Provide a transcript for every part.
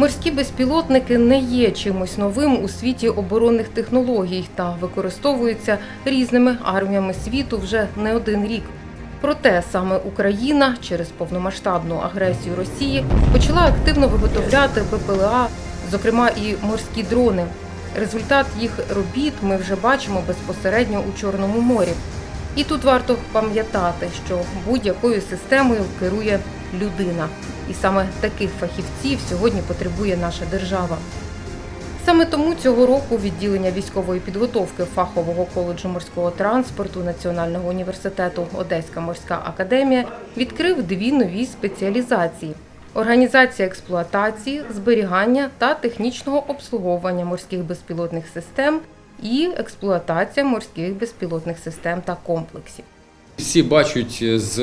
Морські безпілотники не є чимось новим у світі оборонних технологій та використовуються різними арміями світу вже не один рік. Проте саме Україна через повномасштабну агресію Росії почала активно виготовляти БПЛА, зокрема і морські дрони. Результат їх робіт ми вже бачимо безпосередньо у Чорному морі. І тут варто пам'ятати, що будь-якою системою керує людина. І саме таких фахівців сьогодні потребує наша держава. Саме тому цього року відділення військової підготовки фахового коледжу морського транспорту Національного університету Одеська морська академія відкрив дві нові спеціалізації: організація експлуатації, зберігання та технічного обслуговування морських безпілотних систем і експлуатація морських безпілотних систем та комплексів. Всі бачать з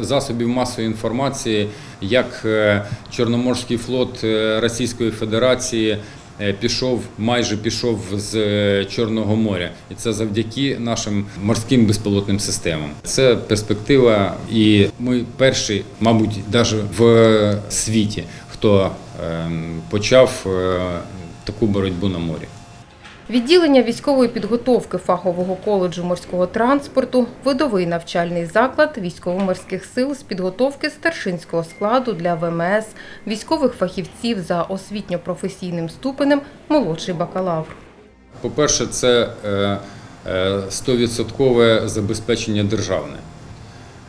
засобів масової інформації, як е, Чорноморський флот е, Російської Федерації е, пішов, майже пішов з е, Чорного моря, і це завдяки нашим морським безпілотним системам. Це перспектива, і ми перші, мабуть, навіть в світі, хто е, почав е, таку боротьбу на морі. Відділення військової підготовки фахового коледжу морського транспорту видовий навчальний заклад військово-морських сил з підготовки старшинського складу для ВМС, військових фахівців за освітньо-професійним ступенем молодший бакалавр. По-перше, це е, е, 100% забезпечення державне.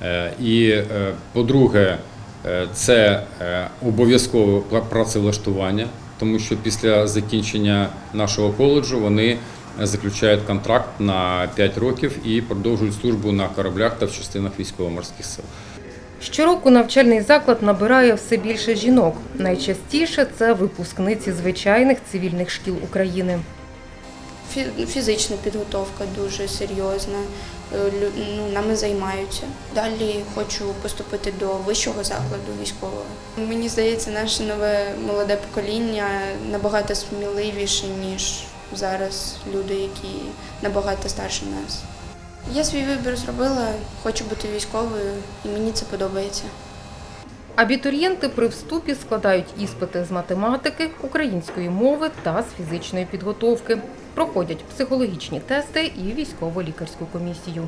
Е, І, е, по-друге, е, це е, обов'язкове працевлаштування, тому що після закінчення нашого коледжу вони заключають контракт на 5 років і продовжують службу на кораблях та в частинах військово-морських сил. Щороку навчальний заклад набирає все більше жінок. Найчастіше це випускниці звичайних цивільних шкіл України. Фі- Фізична підготовка дуже серйозна. е, Ну, нами займаються. Далі хочу поступити до вищого закладу військового. Мені здається, наше нове молоде покоління набагато сміливіше, ніж зараз люди, які набагато старше нас. Я свій вибір зробила, хочу бути військовою, і мені це подобається. Абітурієнти при вступі складають іспити з математики, української мови та з фізичної підготовки. Проходять психологічні тести і військово-лікарську комісію.